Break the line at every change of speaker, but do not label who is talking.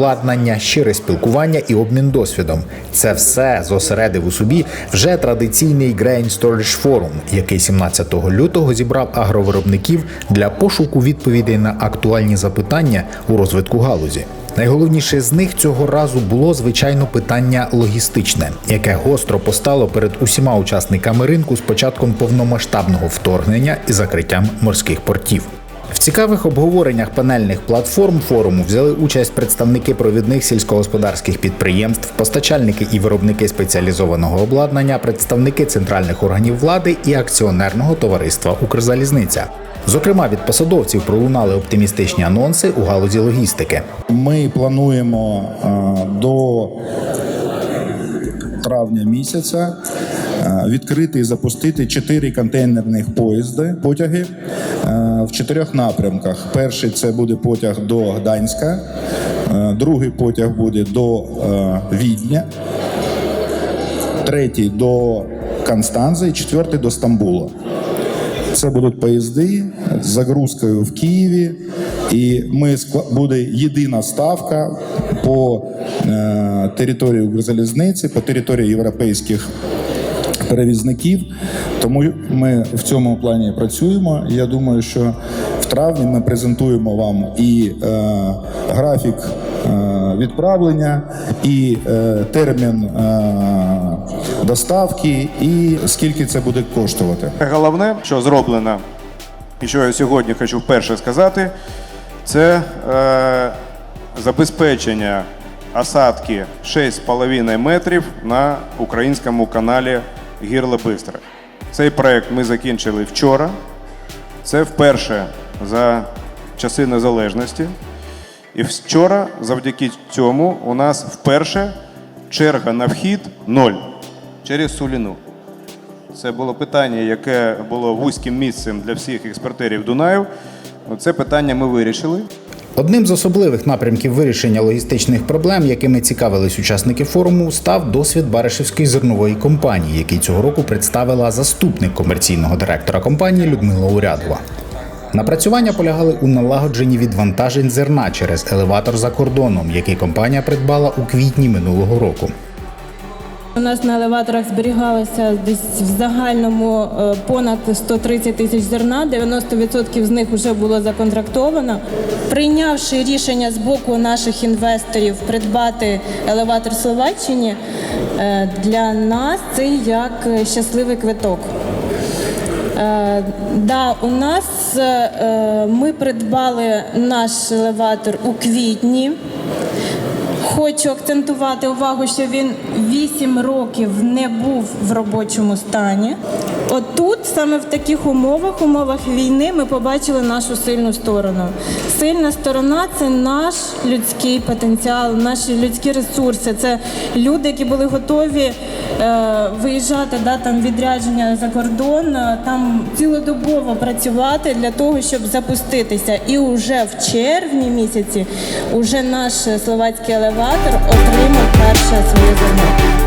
обладнання, щире спілкування і обмін досвідом. Це все зосередив у собі вже традиційний Grain Storage Forum, який 17 лютого зібрав агровиробників для пошуку відповідей на актуальні запитання у розвитку галузі. Найголовніше з них цього разу було звичайно питання логістичне, яке гостро постало перед усіма учасниками ринку з початком повномасштабного вторгнення і закриттям морських портів. В цікавих обговореннях панельних платформ форуму взяли участь представники провідних сільськогосподарських підприємств, постачальники і виробники спеціалізованого обладнання, представники центральних органів влади і акціонерного товариства Укрзалізниця. Зокрема, від посадовців пролунали оптимістичні анонси у галузі логістики.
Ми плануємо е, до травня місяця відкрити і запустити чотири контейнерних поїзди, потяги е, в чотирьох напрямках. Перший це буде потяг до Гданська, е, другий потяг буде до е, Відня, третій до Констанзи і четвертий до Стамбула. Це будуть поїзди з загрузкою в Києві, і ми буде єдина ставка по е, території Укрзалізниці, по території європейських перевізників. Тому ми в цьому плані працюємо. Я думаю, що в травні ми презентуємо вам і е, графік е, відправлення, і е, термін е, доставки, і скільки це буде коштувати.
Головне, що зроблено, і що я сьогодні хочу вперше сказати, це е, забезпечення осадки 6,5 метрів на українському каналі Гірле Бистре. Цей проект ми закінчили вчора. Це вперше за часи незалежності. І вчора, завдяки цьому, у нас вперше черга на вхід ноль через Суліну. Це було питання, яке було вузьким місцем для всіх експортерів Дунаїв. Це питання ми вирішили.
Одним з особливих напрямків вирішення логістичних проблем, якими цікавились учасники форуму, став досвід Баришевської зернової компанії, який цього року представила заступник комерційного директора компанії Людмила Урядова. Напрацювання полягали у налагодженні відвантажень зерна через елеватор за кордоном, який компанія придбала у квітні минулого року.
У нас на елеваторах зберігалося десь в загальному е, понад 130 тисяч зерна. 90% з них вже було законтрактовано. Прийнявши рішення з боку наших інвесторів придбати елеватор Словаччині, е, для нас це як щасливий квиток. Е, Да, у нас ми придбали наш елеватор у квітні. Хочу акцентувати увагу, що він 8 років не був в робочому стані. От тут, саме в таких умовах, умовах війни, ми побачили нашу сильну сторону. Сильна сторона це наш людський потенціал, наші людські ресурси. Це люди, які були готові е, виїжджати да, там відрядження за кордон, е, там цілодобово працювати для того, щоб запуститися. І вже в червні місяці уже наш словацький елеватор отримав перше своє зерно.